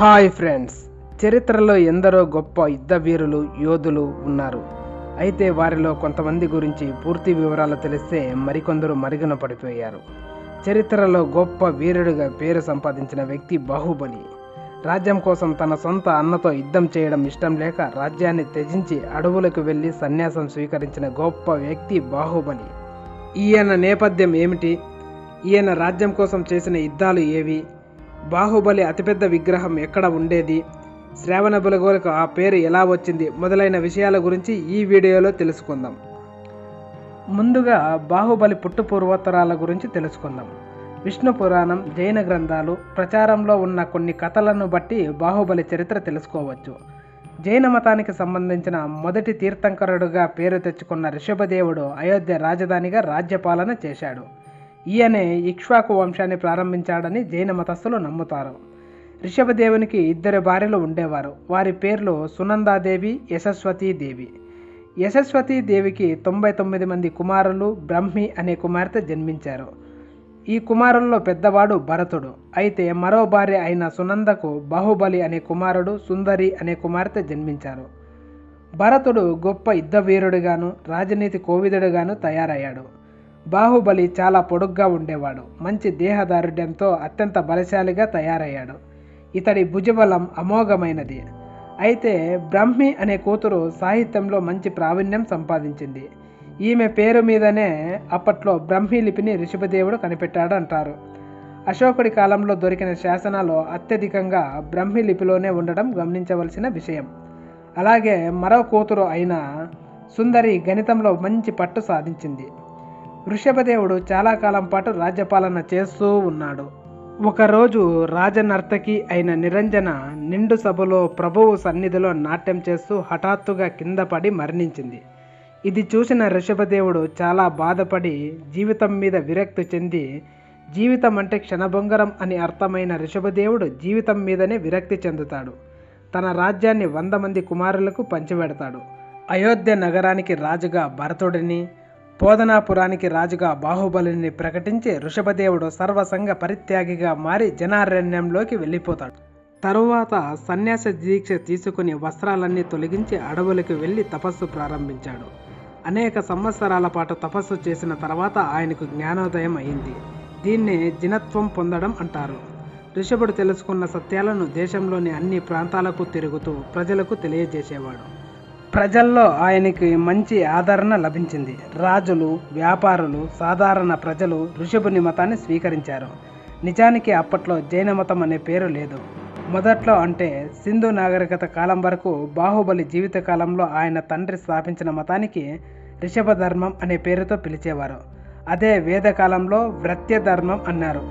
Hi friends. చరిత్రలో ఎందరో గొప్ప యుద్ధ వీరులు యోధులు ఉన్నారు. అయితే వారిలో కొంతమంది గురించి పూర్తి వివరాలు తెలిస్తే మరికొందరు మరుగున పడిపోయారు. చరిత్రలో గొప్ప వీరుడిగా పేరు సంపాదించిన వ్యక్తి బాహుబలి. రాజ్యం కోసం తన సొంత అన్నతో యుద్ధం చేయడం ఇష్టం లేక రాజ్యాన్ని త్యజించి అడవులకు వెళ్ళి సన్యాసం స్వీకరించిన గొప్ప వ్యక్తి బాహుబలి. ఈయన నేపథ్యం ఏమిటి? ఈయన రాజ్యం కోసం చేసిన యుద్ధాలు ఏవి? బాహుబలి అతిపెద్ద విగ్రహం ఎక్కడ ఉండేది? శ్రావణ బులగోలకు ఆ పేరు ఎలా వచ్చింది? మొదలైన విషయాల గురించి ఈ వీడియోలో తెలుసుకుందాం. ముందుగా బాహుబలి పుట్టు పూర్వోత్తరాల గురించి తెలుసుకుందాం. విష్ణు పురాణం జైన గ్రంథాలు ప్రచారంలో ఉన్న కొన్ని కథలను బట్టి బాహుబలి చరిత్ర తెలుసుకోవచ్చు. జైన మతానికి సంబంధించిన మొదటి తీర్థంకరుడుగా పేరు తెచ్చుకున్న రిషభదేవుడు అయోధ్య రాజధానిగా రాజ్యపాలన చేశాడు. ఈయనే ఇక్ష్వాకు వంశాన్ని ప్రారంభించాడని జైన మతస్థులు నమ్ముతారు. రిషభదేవునికి ఇద్దరు భార్యలు ఉండేవారు. వారి పేర్లు సునందాదేవి యశస్వతీదేవి యశస్వతీదేవికి తొంభై తొమ్మిది మంది కుమారులు బ్రహ్మి అనే కుమార్తె జన్మించారు. ఈ కుమారుల్లో పెద్దవాడు భరతుడు. అయితే మరో భార్య అయిన సునందకు బాహుబలి అనే కుమారుడు సుందరి అనే కుమార్తె జన్మించారు. భరతుడు గొప్ప యుద్ధ వీరుడుగాను రాజనీతి కోవిదుడుగాను తయారయ్యాడు. బాహుబలి చాలా పొడుగ్గా ఉండేవాడు. మంచి దేహదారుఢ్యంతో అత్యంత బలశాలిగా తయారయ్యాడు. ఇతడి భుజబలం అమోఘమైనది. అయితే బ్రహ్మి అనే కూతురు సాహిత్యంలో మంచి ప్రావీణ్యం సంపాదించింది. ఈమె పేరు మీదనే అప్పట్లో బ్రహ్మి లిపిని ఋషభదేవుడు కనిపెట్టాడు అంటారు అశోకుడి కాలంలో దొరికిన శాసనాలు అత్యధికంగా బ్రహ్మి లిపిలోనే ఉండడం గమనించవలసిన విషయం. అలాగే మరో కూతురు అయిన సుందరి గణితంలో మంచి పట్టు సాధించింది. వృషభదేవుడు చాలా కాలం పాటు రాజ్యపాలన చేస్తూ ఉన్నాడు. ఒకరోజు రాజనర్తకి అయిన నిరంజన నిండు సభలో ప్రభువు సన్నిధిలో నాట్యం చేస్తూ హఠాత్తుగా కింద పడి మరణించింది. ఇది చూసిన ఋషభదేవుడు చాలా బాధపడి జీవితం మీద విరక్తి చెంది జీవితం అంటే క్షణభంగరం అని అర్థమైన ఋషభదేవుడు జీవితం మీదనే విరక్తి చెందుతాడు. తన రాజ్యాన్ని వంద మంది కుమారులకు పంచిపెడతాడు. అయోధ్య నగరానికి రాజుగా భరతుడిని పోదనాపురానికి రాజుగా బాహుబలిని ప్రకటించి ఋషభదేవుడు సర్వసంగ పరిత్యాగిగా మారి జనారణ్యంలోకి వెళ్ళిపోతాడు. తరువాత సన్యాస దీక్ష తీసుకుని వస్త్రాలన్నీ తొలగించి అడవులకు వెళ్ళి తపస్సు ప్రారంభించాడు. అనేక సంవత్సరాల పాటు తపస్సు చేసిన తర్వాత ఆయనకు జ్ఞానోదయం అయింది. దీన్ని జినత్వం పొందడం అంటారు. ఋషభుడు తెలుసుకున్న సత్యాలను దేశంలోని అన్ని ప్రాంతాలకు తిరుగుతూ ప్రజలకు తెలియజేసేవాడు. ప్రజల్లో ఆయనకి మంచి ఆదరణ లభించింది. రాజులు వ్యాపారులు సాధారణ ప్రజలు ఋషభుని మతాన్ని స్వీకరించారు. నిజానికి అప్పట్లో జైన మతం అనే పేరు లేదు. మొదట్లో అంటే సింధు నాగరికత కాలం వరకు బాహుబలి జీవిత కాలంలో ఆయన తండ్రి స్థాపించిన మతానికి రిషభ ధర్మం అనే పేరుతో పిలిచేవారు. అదే వేద కాలంలో వ్రత్య ధర్మం అన్నారు.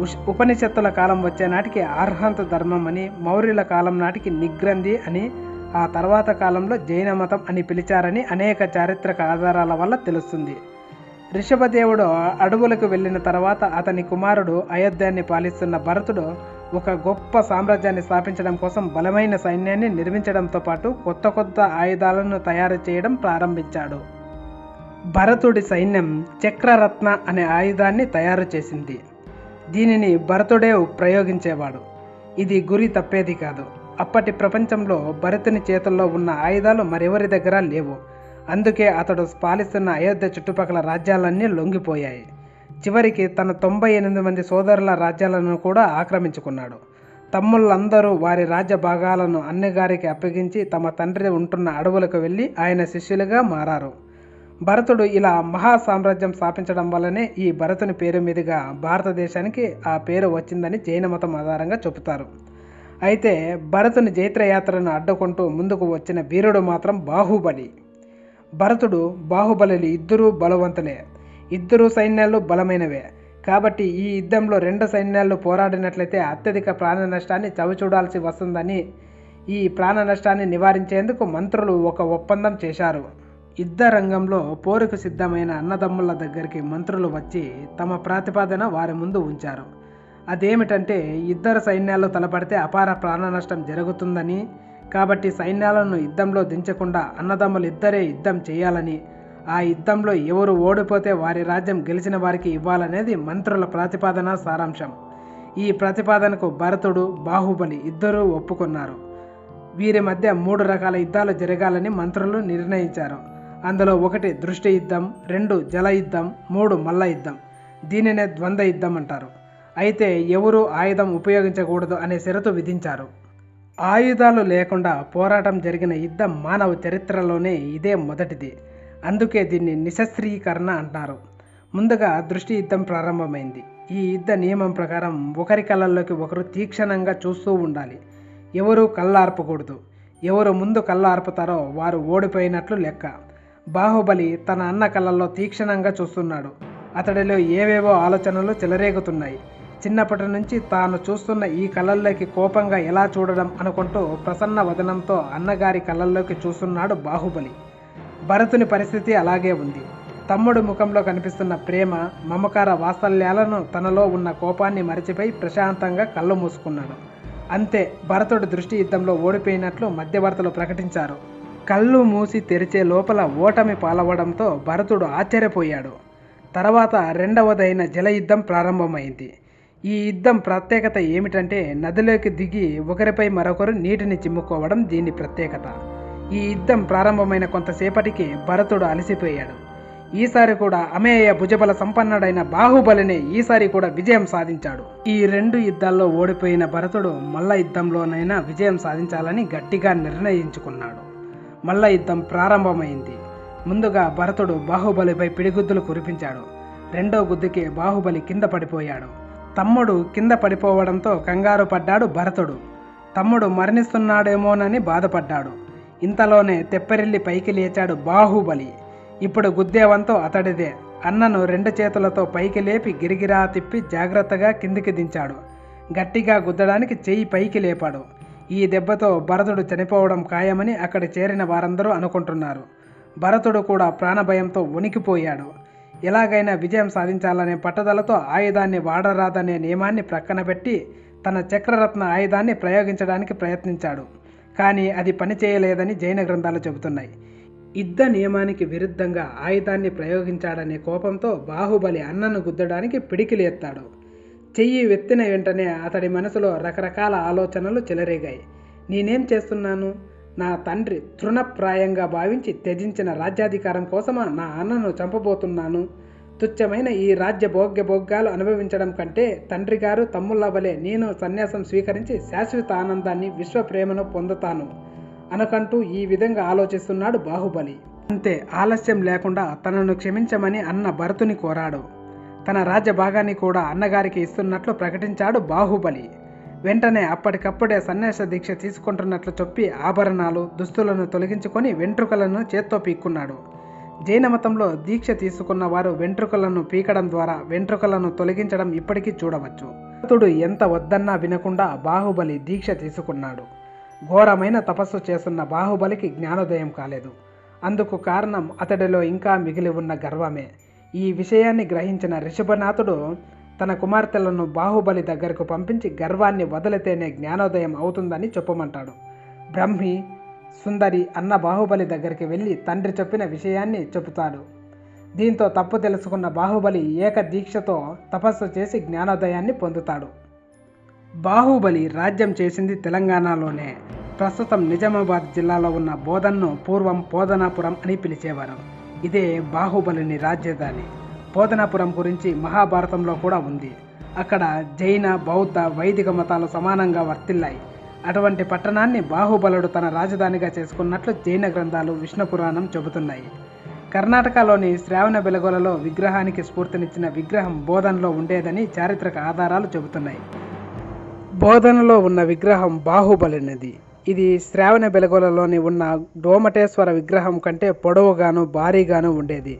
ఉష్ ఉపనిషత్తుల కాలం వచ్చే నాటికి అర్హంత ధర్మం అని మౌర్యుల కాలం నాటికి నిగ్రంథి అని ఆ తర్వాత కాలంలో జైన మతం అని పిలిచారని అనేక చారిత్రక ఆధారాల వల్ల తెలుస్తుంది. ఋషభదేవుడు అడవులకు వెళ్ళిన తర్వాత అతని కుమారుడు అయోధ్యాన్ని పాలిస్తున్న భరతుడు ఒక గొప్ప సామ్రాజ్యాన్ని స్థాపించడం కోసం బలమైన సైన్యాన్ని నిర్మించడంతో పాటు కొత్త కొత్త ఆయుధాలను తయారు చేయడం ప్రారంభించాడు. భరతుడి సైన్యం చక్రరత్న అనే ఆయుధాన్ని తయారు చేసింది. దీనిని భరతుడే ప్రయోగించేవాడు. ఇది గురి తప్పేది కాదు. అప్పటి ప్రపంచంలో భరతుని చేతుల్లో ఉన్న ఆయుధాలు మరెవరి దగ్గర లేవు. అందుకే అతడు పాలిస్తున్న అయోధ్య చుట్టుపక్కల రాజ్యాలన్నీ లొంగిపోయాయి. చివరికి తన తొంభై ఎనిమిది మంది సోదరుల రాజ్యాలను కూడా ఆక్రమించుకున్నాడు. తమ్ముళ్ళందరూ వారి రాజ్య భాగాలను అన్నగారికి అప్పగించి తమ తండ్రి ఉంటున్న అడవులకు వెళ్ళి ఆయన శిష్యులుగా మారారు. భరతుడు ఇలా మహా సామ్రాజ్యం స్థాపించడం వల్లనే ఈ భరతుని పేరు మీదుగా భారతదేశానికి ఆ పేరు వచ్చిందని జైన మతం ఆధారంగా చెబుతారు. అయితే భరతుని జైత్రయాత్రను అడ్డుకుంటూ ముందుకు వచ్చిన వీరుడు మాత్రం బాహుబలి. భరతుడు బాహుబలి ఇద్దరూ బలవంతులే. ఇద్దరు సైన్యాలు బలమైనవే. కాబట్టి ఈ యుద్ధంలో రెండు సైన్యాలు పోరాడినట్లయితే అత్యధిక ప్రాణ నష్టాన్ని చవిచూడాల్సి వస్తుందని ఈ ప్రాణ నష్టాన్ని నివారించేందుకు మంత్రులు ఒక ఒప్పందం చేశారు. యుద్ధ రంగంలో పోరుకు సిద్ధమైన అన్నదమ్ముల దగ్గరికి మంత్రులు వచ్చి తమ ప్రతిపాదన వారి ముందు ఉంచారు. అదేమిటంటే ఇద్దరు సైన్యాలు తలపడితే అపార ప్రాణ నష్టం జరుగుతుందని కాబట్టి సైన్యాలను యుద్ధంలో దించకుండా అన్నదమ్ములు ఇద్దరే యుద్ధం చేయాలని ఆ యుద్ధంలో ఎవరు ఓడిపోతే వారి రాజ్యం గెలిచిన వారికి ఇవ్వాలనేది మంత్రుల ప్రతిపాదన సారాంశం. ఈ ప్రతిపాదనకు భరతుడు బాహుబలి ఇద్దరూ ఒప్పుకున్నారు. వీరి మధ్య మూడు రకాల యుద్ధాలు జరగాలని మంత్రులు నిర్ణయించారు. అందులో ఒకటి దృష్టి యుద్ధం రెండు జల యుద్ధం మూడు మల్ల యుద్ధం. దీనినే ద్వంద్వ యుద్ధం అంటారు. అయితే ఎవరు ఆయుధం ఉపయోగించకూడదు అనే షరతు విధించారు. ఆయుధాలు లేకుండా పోరాటం జరిగిన యుద్ధం మానవ చరిత్రలోనే ఇదే మొదటిది. అందుకే దీన్ని నిశస్త్రీకరణ అంటారు. ముందుగా దృష్టి యుద్ధం ప్రారంభమైంది. ఈ యుద్ధ నియమం ప్రకారం ఒకరి కళ్ళల్లోకి ఒకరు తీక్షణంగా చూస్తూ ఉండాలి. ఎవరు కళ్ళార్పకూడదు. ఎవరు ముందు కళ్ళార్పుతారో వారు ఓడిపోయినట్లు లెక్క. బాహుబలి తన అన్న కళ్ళల్లో తీక్షణంగా చూస్తున్నాడు. అతడిలో ఏవేవో ఆలోచనలు చెలరేగుతున్నాయి. చిన్నప్పటి నుంచి తాను చూస్తున్న ఈ కళ్ళల్లోకి కోపంగా ఎలా చూడడం అనుకుంటూ ప్రసన్న వదనంతో అన్నగారి కళ్ళల్లోకి చూస్తున్నాడు బాహుబలి. భరతుని పరిస్థితి అలాగే ఉంది. తమ్ముడు ముఖంలో కనిపిస్తున్న ప్రేమ మమకార వాత్సల్యాలను తనలో ఉన్న కోపాన్ని మరిచిపోయి ప్రశాంతంగా కళ్ళు మూసుకున్నాడు. అంతే భరతుడు దృష్టి యుద్ధంలో ఓడిపోయినట్లు మధ్యవర్తులు ప్రకటించారు. కళ్ళు మూసి తెరిచే లోపల ఓటమి పాలవడంతో భరతుడు ఆశ్చర్యపోయాడు. తర్వాత రెండవదైన జల యుద్ధం ప్రారంభమైంది. ఈ యుద్ధం ప్రత్యేకత ఏమిటంటే నదిలోకి దిగి ఒకరిపై మరొకరు నీటిని చిమ్ముకోవడం దీని ప్రత్యేకత. ఈ యుద్ధం ప్రారంభమైన కొంతసేపటికి భరతుడు అలసిపోయాడు. ఈసారి కూడా అమేయ భుజబల సంపన్నుడైన బాహుబలిని ఈసారి కూడా విజయం సాధించాడు. ఈ రెండు యుద్ధాల్లో ఓడిపోయిన భరతుడు మల్ల యుద్ధంలోనైనా విజయం సాధించాలని గట్టిగా నిర్ణయించుకున్నాడు. మల్ల యుద్ధం ప్రారంభమైంది. ముందుగా భరతుడు బాహుబలిపై పిడిగుద్దులు కురిపించాడు. రెండో గుద్దుకి బాహుబలి కింద పడిపోయాడు. తమ్ముడు కింద పడిపోవడంతో కంగారు పడ్డాడు భరతుడు. తమ్ముడు మరణిస్తున్నాడేమోనని బాధపడ్డాడు. ఇంతలోనే తెప్పరిల్లి పైకి లేచాడు బాహుబలి. ఇప్పుడు గుద్దేవంతో అతడిదే. అన్నను రెండు చేతులతో పైకి లేపి గిరిగిరా తిప్పి జాగ్రత్తగా కిందికి దించాడు. గట్టిగా గుద్దడానికి చెయ్యి పైకి లేపాడు. ఈ దెబ్బతో భరతుడు చనిపోవడం ఖాయమని అక్కడ చేరిన వారందరూ అనుకుంటున్నారు. భరతుడు కూడా ప్రాణభయంతో వణికిపోయాడు. ఎలాగైనా విజయం సాధించాలనే పట్టుదలతో ఆయుధాన్ని వాడరాదనే నియమాన్ని ప్రక్కన పెట్టి తన చక్రరత్న ఆయుధాన్ని ప్రయోగించడానికి ప్రయత్నించాడు. కానీ అది పనిచేయలేదని జైన గ్రంథాలు చెబుతున్నాయి. యుద్ధ నియమానికి విరుద్ధంగా ఆయుధాన్ని ప్రయోగించాడనే కోపంతో బాహుబలి అన్నను గుద్దడానికి పిడికిలేస్తాడు చెయ్యి వెత్తిన వెంటనే అతడి మనసులో రకరకాల ఆలోచనలు చెలరేగాయి. నేనేం చేస్తున్నాను? నా తండ్రి తృణప్రాయంగా భావించి త్యజించిన రాజ్యాధికారం కోసమా నా అన్నను చంపబోతున్నాను? తుచ్చమైన ఈ రాజ్య భోగ్య భోగ్యాలు అనుభవించడం కంటే తండ్రి గారు తమ్ముళ్ళ వలె నేను సన్యాసం స్వీకరించి శాశ్వత ఆనందాన్ని విశ్వ ప్రేమను పొందుతాను. అనకంటూ ఈ విధంగా ఆలోచిస్తున్నాడు బాహుబలి. అంతే ఆలస్యం లేకుండా తనను క్షమించమని అన్న భరతుని కోరాడు. తన రాజ్య భాగాన్ని కూడా అన్నగారికి ఇస్తున్నట్లు ప్రకటించాడు బాహుబలి. వెంటనే అప్పటికప్పుడే సన్యాస దీక్ష తీసుకుంటున్నట్లు చెప్పి ఆభరణాలు దుస్తులను తొలగించుకొని వెంట్రుకలను చేత్తో పీక్కున్నాడు. జైన మతంలో దీక్ష తీసుకున్న వారు వెంట్రుకలను పీకడం ద్వారా వెంట్రుకలను తొలగించడం ఇప్పటికీ చూడవచ్చు. భరతుడు ఎంత వద్దన్నా వినకుండా బాహుబలి దీక్ష తీసుకున్నాడు. ఘోరమైన తపస్సు చేస్తున్న బాహుబలికి జ్ఞానోదయం కాలేదు. అందుకు కారణం అతడిలో ఇంకా మిగిలి ఉన్న గర్వమే. ఈ విషయాన్ని గ్రహించిన రిషభనాథుడు తన కుమార్తెలను బాహుబలి దగ్గరకు పంపించి గర్వాన్ని వదిలితేనే జ్ఞానోదయం అవుతుందని చెప్పమంటాడు. బ్రహ్మి సుందరి అన్న బాహుబలి దగ్గరికి వెళ్ళి తండ్రి చెప్పిన విషయాన్ని చెబుతాడు. దీంతో తప్పు తెలుసుకున్న బాహుబలి ఏక దీక్షతో తపస్సు చేసి జ్ఞానోదయాన్ని పొందుతాడు. బాహుబలి రాజ్యం చేసింది తెలంగాణలోనే. ప్రస్తుతం నిజామాబాద్ జిల్లాలో ఉన్న బోధన్ను పూర్వం బోధనాపురం అని పిలిచేవారు. ఇదే బాహుబలిని రాజధాని బోధనాపురం గురించి మహాభారతంలో కూడా ఉంది. అక్కడ జైన బౌద్ధ వైదిక మతాలు సమానంగా వర్తిల్లాయి. అటువంటి పట్టణాన్ని బాహుబలుడు తన రాజధానిగా చేసుకున్నట్లు జైన గ్రంథాలు విష్ణు పురాణం చెబుతున్నాయి. కర్ణాటకలోని శ్రావణ బెలగొలలో విగ్రహానికి స్ఫూర్తినిచ్చిన విగ్రహం బోధనలో ఉండేదని చారిత్రక ఆధారాలు చెబుతున్నాయి. బోధనలో ఉన్న విగ్రహం బాహుబలినది. ఇది శ్రావణ బెలగొలలోని ఉన్న డోమటేశ్వర విగ్రహం కంటే పొడవుగాను భారీగాను ఉండేది.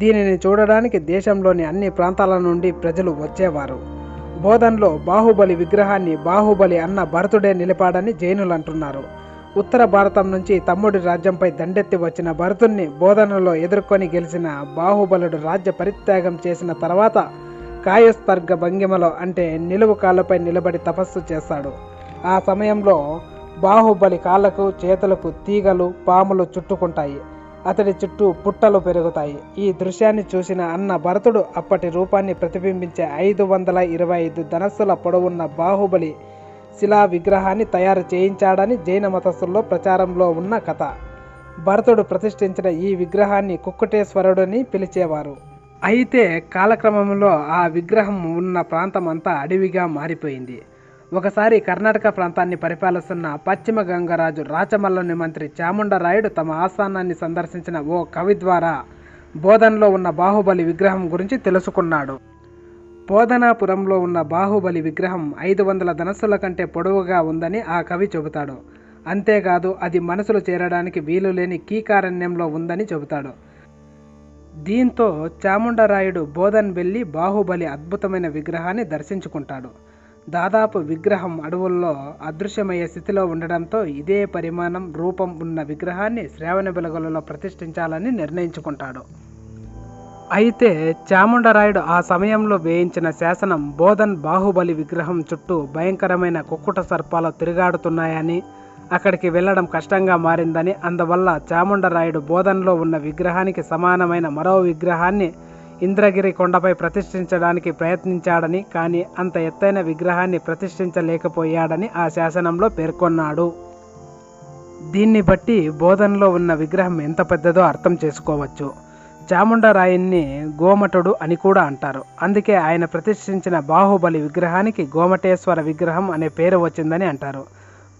దీనిని చూడడానికి దేశంలోని అన్ని ప్రాంతాల నుండి ప్రజలు వచ్చేవారు. బోధన్లో బాహుబలి విగ్రహాన్ని బాహుబలి అన్న భరతుడే నిలిపాడని జైనులు అంటున్నారు. ఉత్తర భారతం నుంచి తమ్ముడి రాజ్యంపై దండెత్తి వచ్చిన భరతుణ్ణి బోధనలో ఎదుర్కొని గెలిచిన బాహుబలుడు రాజ్య పరిత్యాగం చేసిన తర్వాత కాయస్తర్గ భంగిమలో అంటే నిలువు కాళ్ళపై నిలబడి తపస్సు చేస్తాడు. ఆ సమయంలో బాహుబలి కాళ్ళకు చేతులకు తీగలు పాములు చుట్టుకుంటాయి. అతడి చుట్టూ పుట్టలు పెరుగుతాయి. ఈ దృశ్యాన్ని చూసిన అన్న భరతుడు అప్పటి రూపాన్ని ప్రతిబింబించే ఐదు వందల ఇరవై ఐదు ధనస్సుల పొడవున్న బాహుబలి శిలా విగ్రహాన్ని తయారు చేయించాడని జైన మతస్థుల్లో ప్రచారంలో ఉన్న కథ. భరతుడు ప్రతిష్ఠించిన ఈ విగ్రహాన్ని కుక్కుటేశ్వరుడని పిలిచేవారు. అయితే కాలక్రమంలో ఆ విగ్రహం ఉన్న ప్రాంతం అంతా అడవిగా మారిపోయింది. ఒకసారి కర్ణాటక ప్రాంతాన్ని పరిపాలిస్తున్న పశ్చిమ గంగరాజు రాచమల్లని మంత్రి చాముండరాయుడు తమ ఆస్థానాన్ని సందర్శించిన ఓ కవి ద్వారా బోధనలో ఉన్న బాహుబలి విగ్రహం గురించి తెలుసుకున్నాడు. బోధనాపురంలో ఉన్న బాహుబలి విగ్రహం ఐదు వందల ధనస్సుల కంటే పొడవుగా ఉందని ఆ కవి చెబుతాడు. అంతేకాదు అది మనసులు చేరడానికి వీలు లేని కీకారణ్యంలో ఉందని చెబుతాడు. దీంతో చాముండరాయుడు బోధన్ వెళ్ళి బాహుబలి అద్భుతమైన విగ్రహాన్ని దర్శించుకుంటాడు. దాదాపు విగ్రహం అడవుల్లో అదృశ్యమయ్యే స్థితిలో ఉండడంతో ఇదే పరిమాణం రూపం ఉన్న విగ్రహాన్ని శ్రావణ బెలగలలో ప్రతిష్ఠించాలని నిర్ణయించుకుంటాడు. అయితే చాముండరాయుడు ఆ సమయంలో వేయించిన శాసనం బోధన్ బాహుబలి విగ్రహం చుట్టూ భయంకరమైన కుక్కుట సర్పాలు తిరుగాడుతున్నాయని అక్కడికి వెళ్ళడం కష్టంగా మారిందని అందువల్ల చాముండరాయుడు బోధన్లో ఉన్న విగ్రహానికి సమానమైన మరో విగ్రహాన్ని ఇంద్రగిరి కొండపై ప్రతిష్ఠించడానికి ప్రయత్నించాడని కానీ అంత ఎత్తైన విగ్రహాన్ని ప్రతిష్ఠించలేకపోయాడని ఆ శాసనంలో పేర్కొన్నాడు. దీన్ని బట్టి బోధనలో ఉన్న విగ్రహం ఎంత పెద్దదో అర్థం చేసుకోవచ్చు. చాముండరాయన్ని గోమటుడు అని కూడా అంటారు. అందుకే ఆయన ప్రతిష్ఠించిన బాహుబలి విగ్రహానికి గోమటేశ్వర విగ్రహం అనే పేరు వచ్చిందని అంటారు.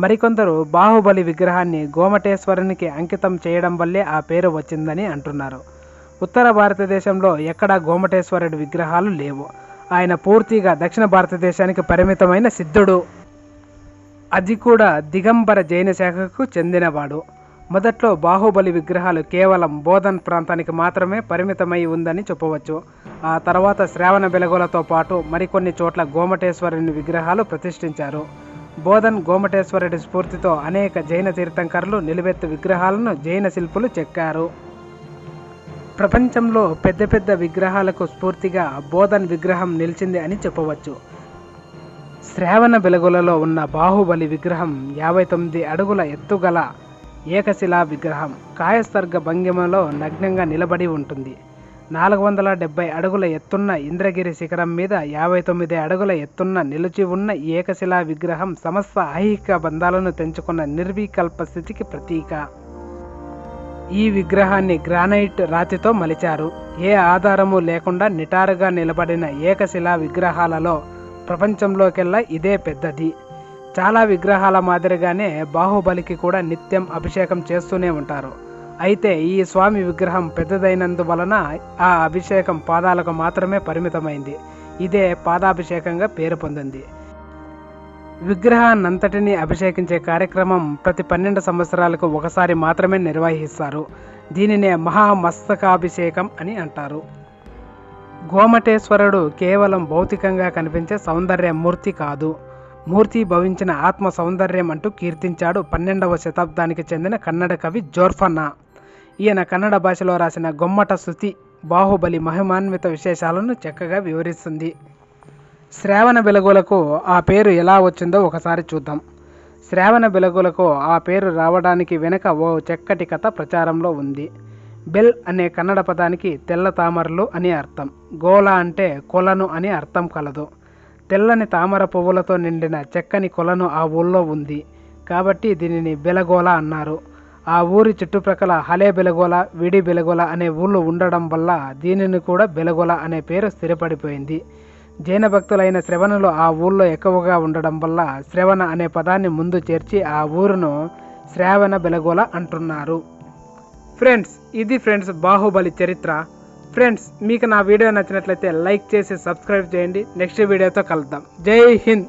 మరికొందరు బాహుబలి విగ్రహాన్ని గోమటేశ్వరునికి అంకితం చేయడం వల్లే ఆ పేరు వచ్చిందని అంటున్నారు. ఉత్తర భారతదేశంలో ఎక్కడా గోమటేశ్వరుడి విగ్రహాలు లేవు. ఆయన పూర్తిగా దక్షిణ భారతదేశానికి పరిమితమైన సిద్ధుడు. అది కూడా దిగంబర జైన శాఖకు చెందినవాడు. మొదట్లో బాహుబలి విగ్రహాలు కేవలం బోధన్ ప్రాంతానికి మాత్రమే పరిమితమై ఉందని చెప్పవచ్చు. ఆ తర్వాత శ్రావణ బెలగోలతో పాటు మరికొన్ని చోట్ల గోమటేశ్వరుని విగ్రహాలు ప్రతిష్ఠించారు. బోధన్ గోమటేశ్వరుడి స్ఫూర్తితో అనేక జైన తీర్థంకరులు నిలువెత్తు విగ్రహాలను జైన శిల్పులు చెక్కారు. ప్రపంచంలో పెద్ద పెద్ద విగ్రహాలకు స్ఫూర్తిగా బోధన్ విగ్రహం నిలిచింది అని చెప్పవచ్చు. శ్రావణ బెలగులలో ఉన్న బాహుబలి విగ్రహం యాభై తొమ్మిది అడుగుల ఎత్తుగల ఏకశిలా విగ్రహం కాయస్తర్గ భంగిమలో నగ్నంగా నిలబడి ఉంటుంది. నాలుగు వందల డెబ్బై అడుగుల ఎత్తున్న ఇంద్రగిరి శిఖరం మీద యాభై తొమ్మిది అడుగుల ఎత్తున్న నిలిచి ఉన్న ఏకశిలా విగ్రహం సమస్త ఐహిక బంధాలను తెంచుకున్న నిర్వికల్ప స్థితికి ప్రతీక. ఈ విగ్రహాన్ని గ్రానైట్ రాతితో మలిచారు. ఏ ఆధారము లేకుండా నిటారుగా నిలబడిన ఏకశిలా విగ్రహాలలో ప్రపంచంలోకెల్లా ఇదే పెద్దది. చాలా విగ్రహాల మాదిరిగానే బాహుబలికి కూడా నిత్యం అభిషేకం చేస్తూనే ఉంటారు. అయితే ఈ స్వామి విగ్రహం పెద్దదైనందువలన ఆ అభిషేకం పాదాలకు మాత్రమే పరిమితమైంది. ఇదే పాదాభిషేకంగా పేరు పొందింది. విగ్రహాన్నంతటినీ అభిషేకించే కార్యక్రమం ప్రతి పన్నెండు సంవత్సరాలకు ఒకసారి మాత్రమే నిర్వహిస్తారు. దీనినే మహామస్తకాభిషేకం అని అంటారు. గోమటేశ్వరుడు కేవలం భౌతికంగా కనిపించే సౌందర్య మూర్తి కాదు. మూర్తి భవించిన ఆత్మ సౌందర్యం అంటూ కీర్తించాడు పన్నెండవ శతాబ్దానికి చెందిన కన్నడ కవి జోర్ఫన్నా. ఈయన కన్నడ భాషలో రాసిన గొమ్మట శృతి బాహుబలి మహిమాన్విత విశేషాలను చక్కగా వివరిస్తుంది. శ్రావణ బెలగులకు ఆ పేరు ఎలా వచ్చిందో ఒకసారి చూద్దాం. శ్రావణ బెలగులకు ఆ పేరు రావడానికి వెనుక ఓ చక్కటి కథ ప్రచారంలో ఉంది. బెల్ అనే కన్నడ పదానికి తెల్ల తామరలు అని అర్థం. గోల అంటే కొలను అని అర్థం కలదు. తెల్లని తామర పువ్వులతో నిండిన చెక్కని కొలను ఆ ఊళ్ళో ఉంది. కాబట్టి దీనిని బెలగోల అన్నారు. ఆ ఊరి చుట్టుప్రక్కల హలే బెలగోల విడి బెలగోల అనే ఊళ్ళు ఉండడం వల్ల దీనిని కూడా బెలగోల అనే పేరు స్థిరపడిపోయింది. జైన భక్తులైన శ్రవణులు ఆ ఊళ్ళో ఎక్కువగా ఉండడం వల్ల శ్రవణ అనే పదాన్ని ముందు చేర్చి ఆ ఊరును శ్రావణ బెలగోల అంటున్నారు. ఫ్రెండ్స్ ఇది ఫ్రెండ్స్ బాహుబలి చరిత్ర. ఫ్రెండ్స్ మీకు నా వీడియో నచ్చినట్లయితే లైక్ చేసి సబ్స్క్రైబ్ చేయండి. నెక్స్ట్ వీడియోతో కలుద్దాం. జై హింద్!